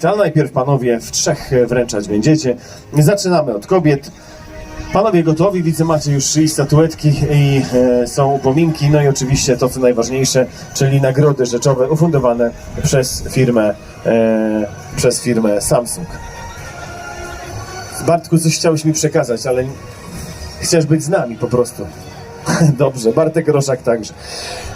To najpierw panowie w trzech wręczać będziecie. Zaczynamy od kobiet. Panowie gotowi, widzę macie już i statuetki i e, są upominki, no i oczywiście to co najważniejsze, czyli nagrody rzeczowe ufundowane przez firmę, e, przez firmę Samsung. Bartku, coś chciałeś mi przekazać, ale chcesz być z nami po prostu. Dobrze, Bartek Roszak także.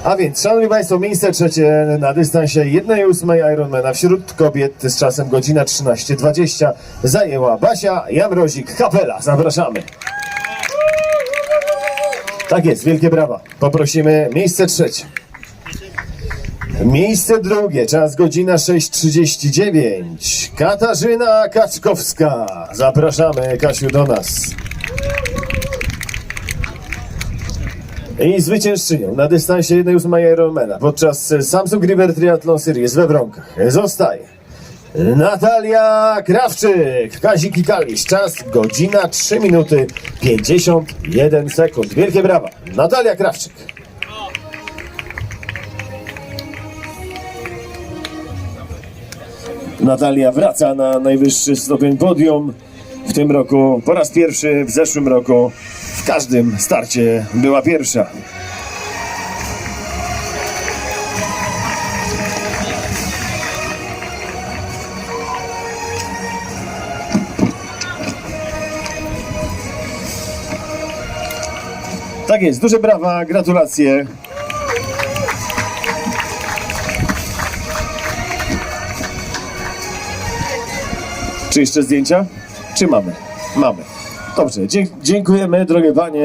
A więc, szanowni państwo, miejsce trzecie na dystansie 1,8 Ironmana wśród kobiet z czasem godzina 13.20 zajęła Basia Jamrozik Kapela. Zapraszamy. Tak jest, wielkie brawa. Poprosimy miejsce trzecie. Miejsce drugie, czas godzina 6.39. Katarzyna Kaczkowska. Zapraszamy, Kasiu, do nas. I zwyciężczynią na dystansie 1,8 Ironmana podczas Samsung River Triathlon Series we Wronkach zostaje Natalia Krawczyk, Kazik i Kalisz. Czas godzina 3 minuty 51 sekund. Wielkie brawa. Natalia Krawczyk. Natalia wraca na najwyższy stopień podium. Tym roku po raz pierwszy, w zeszłym roku w każdym starcie była pierwsza. Tak jest, duże brawa, gratulacje. Czy jeszcze zdjęcia? Czy mamy? Mamy. Dobrze, dziękujemy, drogie panie.